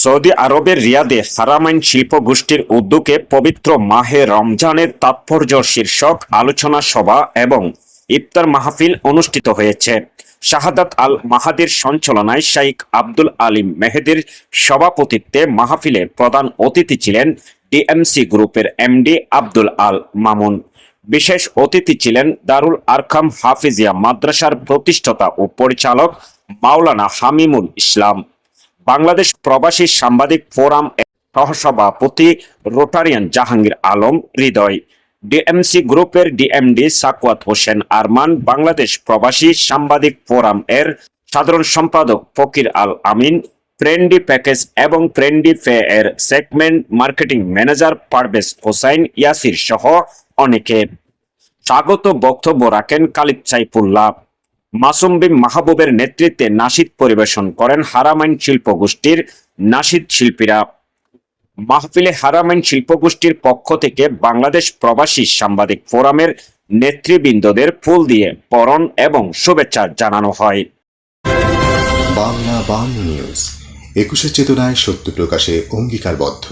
Saudi আরবের রিয়াদে হারামাইন শিল্প গোষ্ঠীর উদ্যোগে পবিত্র মাহে রমজানের তাৎপর্য শীর্ষক আলোচনা সভা এবং ইফতার মাহফিল অনুষ্ঠিত হয়েছে। শাহাদাত আল মাহাদির সঞ্চালনায় শাইখ আব্দুল আলিম মেহেদির সভাপতিত্বে মাহফিলে প্রধান অতিথি ছিলেন ডিএমসি গ্রুপের এমডি আব্দুল আল মামুন। বিশেষ অতিথি ছিলেন দারুল আরকাম হাফিজিয়া মাদ্রাসার প্রতিষ্ঠাতা ও পরিচালক মাওলানা হামিমুল ইসলাম। বাংলাদেশ প্রবাসী সাংবাদিক ফোরাম সহসভাপতি রোটারিয়ান জাহাঙ্গীর আলম হৃদয়। ডিএমসি গ্রুপের ডিএমডি সাকুয়াত হোসেন আরমান বাংলাদেশ প্রবাসী সাংবাদিক ফোরাম এর সাধারণ সম্পাদক ফকির আল আমিন, ফ্রেন্ডি প্যাকেজ এবং ফ্রেন্ডি ফে এর segment marketing manager Parvez Hossain, Yasir সহ অনেকে। স্বাগত বক্তব্য রাখেন কালিব সাইফুল্লাহ। মাসুম বিন মাহবুবের নেতৃত্বে নাসিদ পরিবেশন করেন হারামাইন শিল্প গোষ্ঠীর নাশিদ শিল্পীরা। মাহফিলে হারামাইন শিল্প গোষ্ঠীর পক্ষ থেকে বাংলাদেশ প্রবাসী সাংবাদিক ফোরামের নেতৃবৃন্দদের ফুল দিয়ে পরণ এবং শুভেচ্ছা জানানো হয়। বাংলা বাংলা নিউজ, একুশে চেতনায় সত্য প্রকাশে অঙ্গীকারবদ্ধ।